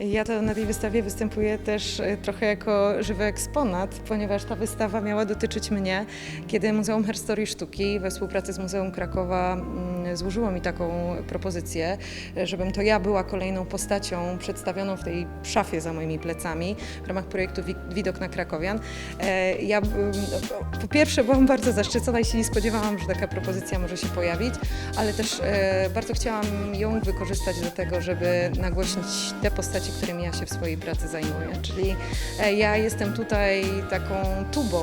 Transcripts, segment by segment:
Ja to na tej wystawie występuję też e, trochę jako żywy eksponat, ponieważ ta wystawa miała dotyczyć mnie, kiedy Muzeum Herstorii Sztuki we współpracy z Muzeum Krakowa mm, złożyło mi taką propozycję, żebym to ja była kolejną postacią przedstawioną w tej szafie za moimi plecami w ramach projektu Wi- Widok na Krakowian. E, Ja po pierwsze byłam bardzo zaszczycona i się nie spodziewałam, że taka propozycja może się pojawić, ale też e, bardzo chciałam ją wykorzystać do tego, żeby nagłośnić te postacie, którymi ja się w swojej pracy zajmuję. Czyli e, ja jestem tutaj taką tubą,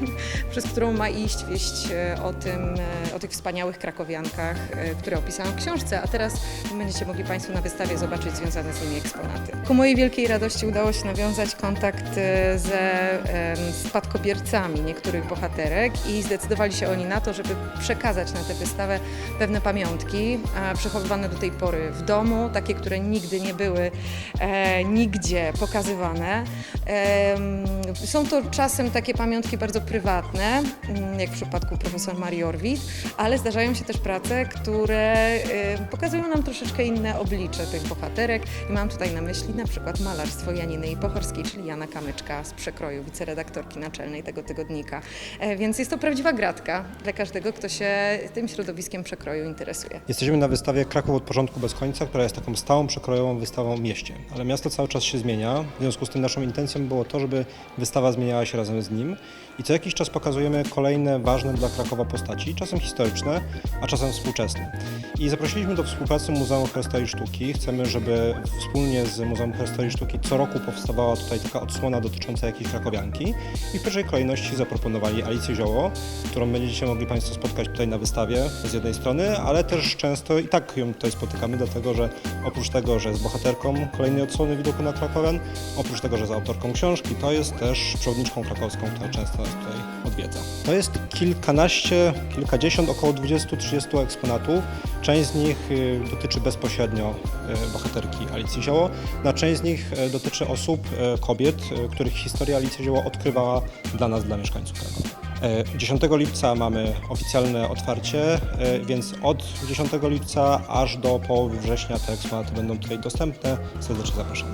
przez którą ma iść wieść o tym, o tych wspaniałych krakowiankach, które opisałam w książce, a teraz będziecie mogli Państwo na wystawie zobaczyć związane z nimi eksponaty. Ku mojej wielkiej radości udało się nawiązać kontakt e, ze spadkobiercami niektórych bohaterek i zdecydowali się oni na to, żeby przekazać na tę wystawę pewne pamiątki przechowywane do tej pory w domu, takie, które nigdy nie były e, nigdzie pokazywane. Są to czasem takie pamiątki bardzo prywatne, mm, jak w przypadku profesor Marii Orwit, ale zdarzają się też prace, które e, pokazują nam troszeczkę inne oblicze tych bohaterek i mam tutaj na myśli na przykład malarstwo Janiny Pochorskiej, czyli Jana Kamyczka z przekroju, wiceredaktorki naczelnej tego tygodnika. E, Więc jest to prawdziwa gratka dla każdego, kto się tym środowiskiem przekroju interesuje. Jesteśmy na wystawie Kraków od porządku bez końca, która jest taką stałą, przekrojową wystawą w mieście. Ale miasto cały czas się zmienia, w związku z tym naszą intencją było to, żeby wystawa zmieniała się razem z nim. I co jakiś czas pokazujemy kolejne ważne dla Krakowa postaci, czasem historyczne, a czasem współczesne. I zaprosiliśmy do współpracy Muzeum Historii Sztuki. Chcemy, żeby wspólnie z Muzeum Historii Sztuki co roku powstawała tutaj taka odsłona dotycząca jakiejś krakowianki. I w pierwszej kolejności zaproponowali Alicję Zioło, którą będziecie mogli Państwo spotkać tutaj na wystawie z jednej strony, ale też często i tak ją tutaj spotykamy, dlatego że oprócz tego, że jest bohaterką kolejnej odsłony widoku na Krakowian, oprócz tego, że jest autorką książki, to jest też przewodniczką krakowską, która często nas tutaj odwiedza. To jest kilkanaście, kilkadziesiąt, około 20-30 eksponatów. Część z nich y, dotyczy bezpośrednio y, bohaterki Alicji Zioło, na część z nich y, dotyczy osób, kobiet, których historia Alicja Zioło odkrywała dla nas, dla mieszkańców Krakowa. E, 10 lipca mamy oficjalne otwarcie, e, więc od 10 lipca aż do połowy września te eksponaty będą tutaj dostępne. Serdecznie zapraszamy.